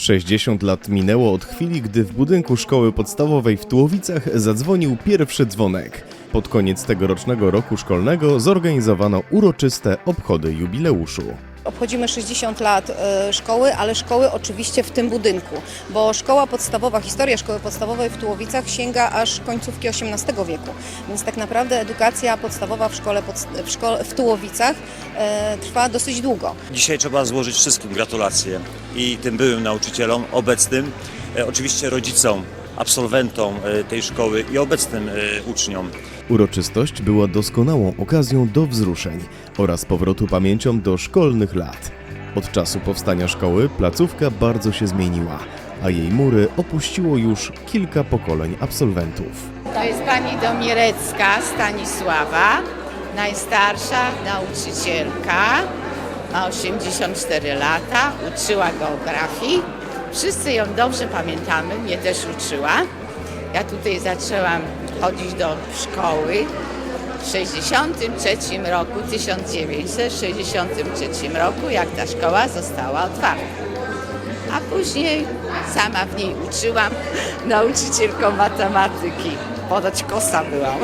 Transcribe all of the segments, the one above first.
60 lat minęło od chwili, gdy w budynku szkoły podstawowej w Tułowicach zadzwonił pierwszy dzwonek. Pod koniec tegorocznego roku szkolnego zorganizowano uroczyste obchody jubileuszu. Obchodzimy 60 lat e, szkoły, ale szkoły oczywiście w tym budynku, bo szkoła podstawowa, historia szkoły podstawowej w Tułowicach sięga aż końcówki XVIII wieku. Więc tak naprawdę edukacja podstawowa w szkole, w, szkole w Tułowicach e, trwa dosyć długo. Dzisiaj trzeba złożyć wszystkim gratulacje i tym byłym nauczycielom, obecnym, e, oczywiście rodzicom, absolwentom e, tej szkoły i obecnym e, uczniom. Uroczystość była doskonałą okazją do wzruszeń oraz powrotu pamięcią do szkolnych lat. Od czasu powstania szkoły placówka bardzo się zmieniła, a jej mury opuściło już kilka pokoleń absolwentów. To jest pani Domirecka Stanisława, najstarsza nauczycielka, ma 84 lata, uczyła geografii. Wszyscy ją dobrze pamiętamy, mnie też uczyła. Ja tutaj zaczęłam chodzić do szkoły w 63 roku, 1963 roku, jak ta szkoła została otwarta. A później sama w niej uczyłam, nauczycielką matematyki. Ponoć kosa byłam.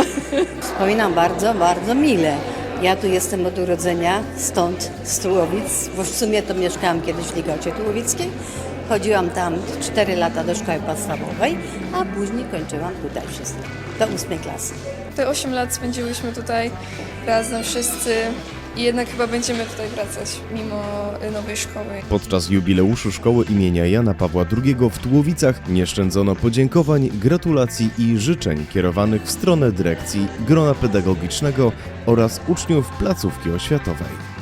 Wspominam bardzo, bardzo mile. Ja tu jestem od urodzenia, stąd z Tułowic, bo w sumie to mieszkałam kiedyś w Ligocie Tułowickiej. Chodziłam tam 4 lata do szkoły podstawowej, a później kończyłam tutaj wszystko, do 8 klasy. Te 8 lat spędziłyśmy tutaj razem wszyscy i jednak chyba będziemy tutaj wracać mimo y, nowej szkoły. Podczas jubileuszu szkoły imienia Jana Pawła II w Tułowicach nie szczędzono podziękowań, gratulacji i życzeń kierowanych w stronę dyrekcji, grona pedagogicznego oraz uczniów placówki oświatowej.